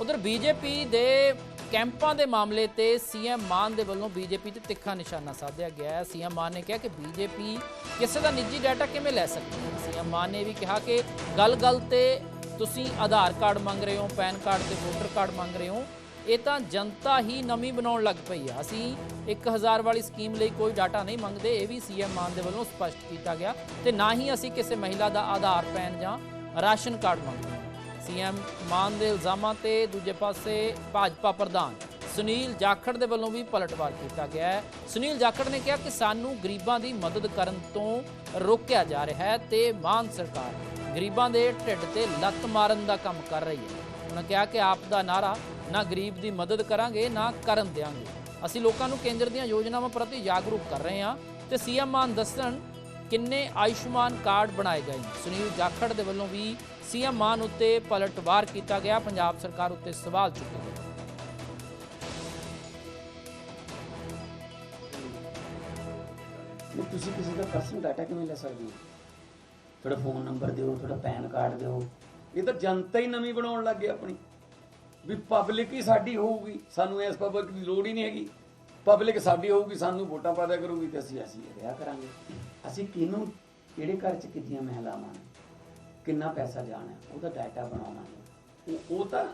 ਉਧਰ ਬੀਜੇਪੀ ਦੇ ਕੈਂਪਾਂ ਦੇ ਮਾਮਲੇ ਤੇ ਸੀਐਮ ਮਾਨ ਦੇ ਵੱਲੋਂ ਬੀਜੇਪੀ ਤੇ ਤਿੱਖਾ ਨਿਸ਼ਾਨਾ ਸਾਧਿਆ ਗਿਆ ਹੈ। ਸੀਐਮ ਮਾਨ ਨੇ ਕਿਹਾ ਕਿ ਬੀਜੇਪੀ ਕਿਸੇ ਦਾ ਨਿੱਜੀ ਡਾਟਾ ਕਿਵੇਂ ਲੈ ਸਕਦੀ ਹੈ? ਸੀਐਮ ਮਾਨ ਨੇ ਵੀ ਕਿਹਾ ਕਿ ਗੱਲ-ਗੱਲ ਤੇ ਤੁਸੀਂ ਆਧਾਰ ਕਾਰਡ ਮੰਗ ਰਹੇ ਹੋ, ਪੈਨ ਕਾਰਡ ਤੇ ਵੋਟਰ ਕਾਰਡ ਮੰਗ ਰਹੇ ਹੋ, ਇਹ ਤਾਂ ਜਨਤਾ ਹੀ ਨਵੀਂ ਬਣਾਉਣ ਲੱਗ ਪਈ ਆ। ਅਸੀਂ 1000 ਵਾਲੀ ਸਕੀਮ ਲਈ ਕੋਈ ਡਾਟਾ ਨਹੀਂ ਮੰਗਦੇ, ਇਹ ਵੀ ਸੀਐਮ ਮਾਨ ਦੇ ਵੱਲੋਂ ਸਪਸ਼ਟ ਕੀਤਾ ਗਿਆ ਤੇ ਨਾ ਹੀ ਅਸੀਂ ਕਿਸੇ ਮਹਿਲਾ ਦਾ ਆਧਾਰ, ਪੈਨ ਜਾਂ ਰਾਸ਼ਨ ਕਾਰਡ ਮੰਗਦੇ। ਹਾਂ ਸੀਐਮ ਮਾਨ ਦੇ ਇਲਜ਼ਾਮਾਂ ਤੇ ਦੂਜੇ ਪਾਸੇ ਭਾਜਪਾ ਪ੍ਰਧਾਨ ਸੁਨੀਲ ਜਾਖੜ ਦੇ ਵੱਲੋਂ ਵੀ ਪਲਟਵਾਰ ਕੀਤਾ ਗਿਆ ਹੈ। ਸੁਨੀਲ ਜਾਖੜ ਨੇ ਕਿਹਾ ਕਿ ਸਾਨੂੰ ਗਰੀਬਾਂ ਦੀ ਮਦਦ ਕਰਨ ਤੋਂ ਰੋਕਿਆ ਜਾ ਰਿਹਾ ਹੈ ਤੇ ਮਾਨ ਸਰਕਾਰ ਗਰੀਬਾਂ ਦੇ ਢਿੱਡ ਤੇ ਲੱਤ ਮਾਰਨ ਦਾ ਕੰਮ ਕਰ ਰਹੀ ਹੈ। ਉਹਨਾਂ ਕਿਹਾ ਕਿ ਆਪ ਦਾ ਨਾਰਾ ਨਾ ਗਰੀਬ ਦੀ ਮਦਦ ਕਰਾਂਗੇ, ਨਾ ਕਰਨ ਦਿਆਂਗੇ। ਅਸੀਂ ਲੋਕਾਂ ਨੂੰ ਕੇਂਦਰ ਦੀਆਂ ਯੋਜਨਾਵਾਂ ਪ੍ਰਤੀ ਜਾਗਰੂਕ ਕਰ ਰਹੇ ਹਾਂ ਤੇ ਸੀਐਮ ਮਾਨ ਦੱਸਣ ਕਿੰਨੇ ਆਯੁਸ਼ਮਾਨ ਕਾਰਡ ਬਣਾਏ ਗਏ ਨੇ। ਸੁਨੀਲ ਜਾਖੜ ਦੇ ਵੱਲੋਂ ਵੀ ਸੀਐਮ ਮਾਨ ਉੱਤੇ ਪਲਟਵਾਰ ਕੀਤਾ ਗਿਆ, ਪੰਜਾਬ ਸਰਕਾਰ ਉੱਤੇ ਸਵਾਲ ਚੁੱਕੇ ਗਏ। ਤੁਸੀਂ ਕਿਸੇ ਦਾ ਪਰਸਨਲ ਡਾਟਾ ਕਿਵੇਂ ਲੈ ਸਕਦੇ ਹੋ? ਤੁਹਾਡਾ ਫੋਨ ਨੰਬਰ ਦਿਓ, ਤੁਹਾਡਾ ਪੈਨ ਕਾਰਡ ਦਿਓ। ਇਹ ਤਾਂ ਜਨਤਾ ਹੀ ਨਵੀਂ ਬਣਾਉਣ ਲੱਗ ਗਈ ਆਪਣੀ। ਵੀ ਪਬਲਿਕ ਹੀ ਸਾਡੀ ਹੋਊਗੀ, ਸਾਨੂੰ ਇਸ ਪਬਲਿਕ ਦੀ ਲੋੜ ਹੀ ਨਹੀਂ ਹੈਗੀ। ਪਬਲਿਕ ਸਾਡੀ ਹੋਊਗੀ, ਸਾਨੂੰ ਵੋਟਾਂ ਪਾਦਾ ਕਰੂਗੀ ਤੇ ਅਸੀਂ ਅਸੀਂ ਰਿਹਾ ਕਰਾਂਗੇ। ਅਸੀਂ ਕਿਹਨੂੰ, ਕਿਹੜੇ ਘਰ 'ਚ ਕਿੰਨੀਆਂ ਮਹਿਲਾਵਾਂ ਨੇ? ਕਿੰਨਾ ਪੈਸਾ ਜਾਣਾ ਉਹਦਾ ਡਾਟਾ ਬਣਾਉਣਾ ਹੈ। ਉਹ ਉਹ ਤਾਂ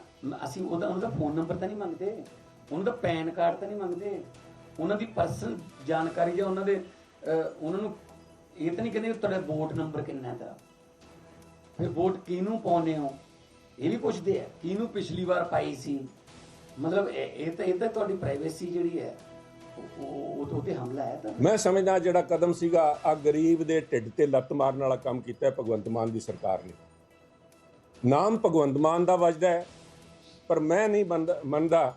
ਅਸੀਂ ਉਹਦਾ ਉਹਦਾ ਫੋਨ ਨੰਬਰ ਤਾਂ ਨਹੀਂ ਮੰਗਦੇ, ਉਹਨਾਂ ਦਾ ਪੈਨ ਕਾਰਡ ਤਾਂ ਨਹੀਂ ਮੰਗਦੇ। ਉਹਨਾਂ ਦੀ ਪਰਸਨਲ ਜਾਣਕਾਰੀ ਜਾਂ ਉਹਨਾਂ ਦੇ ਉਹਨਾਂ ਨੂੰ ਇਹ ਤਾਂ ਨਹੀਂ ਕਹਿੰਦੇ ਤੁਹਾਡਾ ਵੋਟ ਨੰਬਰ ਕਿੰਨਾ ਹੈ ਤੇਰਾ। ਫਿਰ ਵੋਟ ਕਿਹਨੂੰ ਪਾਉਂਦੇ ਹੋ? ਇਹ ਵੀ ਪੁੱਛਦੇ ਆ, ਕਿਹਨੂੰ ਪਿਛਲੀ ਵਾਰ ਪਾਈ ਸੀ? ਮਤਲਬ ਇਹ ਤਾਂ ਇਹ ਤਾਂ ਤੁਹਾਡੀ ਪ੍ਰਾਈਵੇਸੀ ਜਿਹੜੀ ਹੈ। ਉਹ- ਉਹ ਤੇ ਹਮਲਾ ਹੈ ਤਾਂ। ਮੈਂ ਸਮਝਦਾ ਜਿਹੜਾ ਕਦਮ ਸੀਗਾ ਆ ਗਰੀਬ ਦੇ ਢਿੱਡ ਤੇ ਲੱਤ ਮਾਰਨ ਵਾਲਾ ਕੰਮ ਕੀਤਾ ਭਗਵੰਤ ਮਾਨ ਦੀ ਸਰਕਾਰ ਨੇ। ਨਾਮ ਭਗਵੰਤ ਮਾਨ ਦਾ ਵੱਜਦਾ ਹੈ, ਪਰ ਮੈਂ ਨਹੀਂ ਮੰਨਦਾ-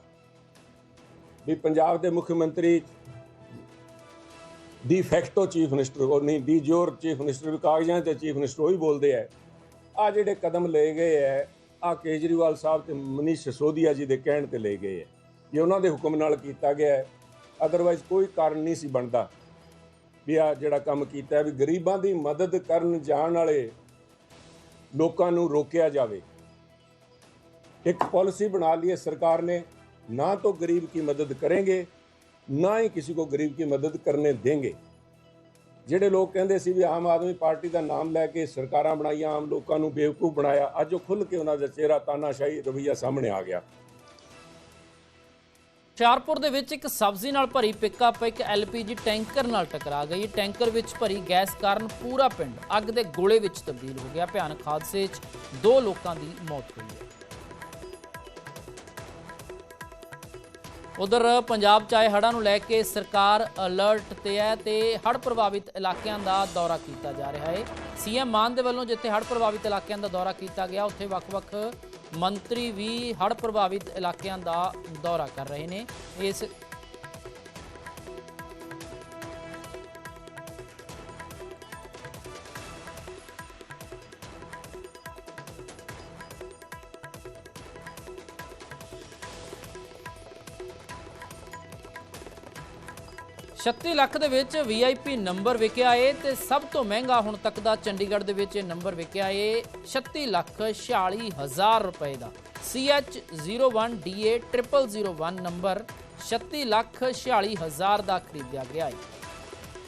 ਵੀ ਪੰਜਾਬ ਦੇ ਮੁੱਖ ਮੰਤਰੀ ਦੀ ਫੈਕਟੋ ਚੀਫ ਮਿਨਿਸਟਰ ਉਹ ਨਹੀਂ, ਦੀ ਜੋਰ ਚੀਫ ਮਿਨਿਸਟਰ ਵੀ ਕਾਗਜ਼ਾਂ ਤੇ ਚੀਫ ਮਿਨਿਸਟਰ ਉਹੀ ਬੋਲਦੇ ਆ। ਆ ਜਿਹੜੇ ਕਦਮ ਲਏ ਗਏ ਹੈ ਆ ਕੇਜਰੀਵਾਲ ਸਾਹਿਬ ਤੇ ਮਨੀਸ਼ ਸਿਸੋਦੀਆ ਜੀ ਦੇ ਕਹਿਣ ਤੇ ਲਏ ਗਏ ਹੈ ਇਹ ਉਹਨਾਂ ਦੇ ਹੁਕਮ ਨਾਲ ਕੀਤਾ ਗਿਆ ਹੈ ਅਦਰਵਾਈਜ਼ ਕੋਈ ਕਾਰਨ ਨਹੀਂ ਸੀ ਬਣਦਾ ਵੀ ਆ ਜਿਹੜਾ ਕੰਮ ਕੀਤਾ ਵੀ ਗਰੀਬਾਂ ਦੀ ਮਦਦ ਕਰਨ ਜਾਣ ਵਾਲੇ ਲੋਕਾਂ ਨੂੰ ਰੋਕਿਆ ਜਾਵੇ। ਇੱਕ ਪਾਲਿਸੀ ਬਣਾ ਲਈ ਸਰਕਾਰ ਨੇ, ਨਾ ਤਾਂ ਗਰੀਬ ਕੀ ਮਦਦ ਕਰਾਂਗੇ ਨਾ ਹੀ ਕਿਸੇ ਕੋ ਗਰੀਬ ਕੀ ਮਦਦ ਕਰਨੇ ਦੇਗੇ ਜਿਹੜੇ ਲੋਕ ਕਹਿੰਦੇ ਸੀ ਵੀ ਆਮ ਆਦਮੀ ਪਾਰਟੀ ਦਾ ਨਾਮ ਲੈ ਕੇ ਸਰਕਾਰਾਂ ਬਣਾਈਆਂ, ਆਮ ਲੋਕਾਂ ਨੂੰ ਬੇਵਕੂਫ ਬਣਾਇਆ, ਅੱਜ ਉਹ ਖੁੱਲ ਕੇ ਉਹਨਾਂ ਦਾ ਚਿਹਰਾ ਤਾਨਾਸ਼ਾਹੀ ਰਵਈਆ ਸਾਹਮਣੇ ਆ ਗਿਆ। ਹੁਸ਼ਿਆਰਪੁਰ ਦੇ ਵਿੱਚ ਇੱਕ ਸਬਜ਼ੀ ਨਾਲ ਭਰੀ ਪਿਕਅਪ ਇੱਕ ਐਲਪੀਜੀ ਟੈਂਕਰ ਨਾਲ ਟਕਰਾ ਗਈ। ਟੈਂਕਰ ਵਿੱਚ ਭਰੀ ਗੈਸ ਕਾਰਨ ਪੂਰਾ ਪਿੰਡ ਅੱਗ ਦੇ ਗੋਲੇ ਵਿੱਚ ਤਬਦੀਲ ਹੋ ਗਿਆ। ਭਿਆਨਕ ਹਾਦਸੇ 'ਚ ਦੋ ਲੋਕਾਂ ਦੀ ਮੌਤ ਹੋਈ ਉਧਰ ਪੰਜਾਬ ਚ ਆਏ ਹੜ੍ਹਾਂ ਨੂੰ ਲੈ ਕੇ ਸਰਕਾਰ ਅਲਰਟ ਤੇ ਹੈ ਤੇ ਹੜ੍ਹ ਪ੍ਰਭਾਵਿਤ ਇਲਾਕਿਆਂ ਦਾ ਦੌਰਾ ਕੀਤਾ ਜਾ ਰਿਹਾ ਹੈ। ਸੀਐਮ ਮਾਨ ਦੇ ਵੱਲੋਂ ਜਿੱਥੇ ਹੜ੍ਹ ਪ੍ਰਭਾਵਿਤ ਇਲਾਕਿਆਂ ਦਾ ਦੌਰਾ ਕੀਤਾ ਗਿਆ, ਉੱਥੇ ਵੱਖ-ਵੱਖ ਮੰਤਰੀ ਵੀ ਹੜ੍ਹ ਪ੍ਰਭਾਵਿਤ ਇਲਾਕਿਆਂ ਦਾ ਦੌਰਾ ਕਰ ਰਹੇ ਨੇ। ਇਸ ਛੱਤੀ ਲੱਖ ਦੇ ਵਿੱਚ ਵੀਆਈਪੀ ਨੰਬਰ ਵਿਕਿਆ ਏ ਤੇ ਸਭ ਤੋਂ ਮਹਿੰਗਾ ਹੁਣ ਤੱਕ ਦਾ ਚੰਡੀਗੜ੍ਹ ਦੇ ਵਿੱਚ ਇਹ ਨੰਬਰ ਵਿਕਿਆ ਏ 36 ਲੱਖ 46 ਹਜ਼ਾਰ ਰੁਪਏ ਦਾ। CH01DA 0001 ਨੰਬਰ 36 ਲੱਖ 46 ਹਜ਼ਾਰ ਦਾ ਖਰੀਦਿਆ ਗਿਆ ਏ।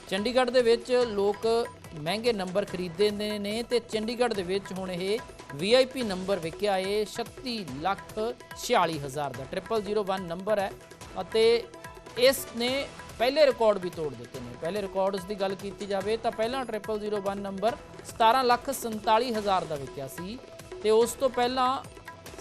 ਚੰਡੀਗੜ੍ਹ ਦੇ ਵਿੱਚ ਲੋਕ ਮਹਿੰਗੇ ਨੰਬਰ ਖਰੀਦਦੇ ਨੇ ਤੇ ਚੰਡੀਗੜ੍ਹ ਦੇ ਵਿੱਚ ਹੁਣ ਇਹ ਵੀਆਈਪੀ ਨੰਬਰ ਵਿਕਿਆ ਏ 36 ਲੱਖ 46 ਹਜ਼ਾਰ ਦਾ। 0001 ਨੰਬਰ ਹੈ ਅਤੇ ਇਸ ਨੇ ਪਹਿਲੇ ਰਿਕਾਰਡ ਵੀ ਤੋੜ ਦਿੱਤੇ ਨੇ। ਪਹਿਲੇ ਰਿਕਾਰਡਸ ਦੀ ਗੱਲ ਕੀਤੀ ਜਾਵੇ ਤਾਂ ਪਹਿਲਾਂ 0001 ਨੰਬਰ 17 ਲੱਖ 47 ਹਜ਼ਾਰ ਦਾ ਵਿਕਿਆ ਸੀ ਤੇ ਉਸ ਤੋਂ ਪਹਿਲਾਂ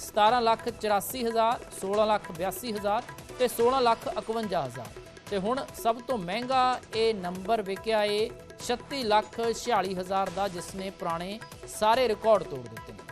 17 ਲੱਖ 84 ਹਜ਼ਾਰ 16 ਲੱਖ 82 ਹਜ਼ਾਰ ਤੇ 16 ਲੱਖ 51 ਹਜ਼ਾਰ। ਤੇ ਹੁਣ ਸਭ ਤੋਂ ਮਹਿੰਗਾ ਇਹ ਨੰਬਰ ਵਿਕਿਆ ਏ 36 ਲੱਖ 46 ਹਜ਼ਾਰ ਦਾ, ਜਿਸ ਨੇ ਪੁਰਾਣੇ ਸਾਰੇ ਰਿਕਾਰਡ ਤੋੜ ਦਿੱਤੇ ਨੇ।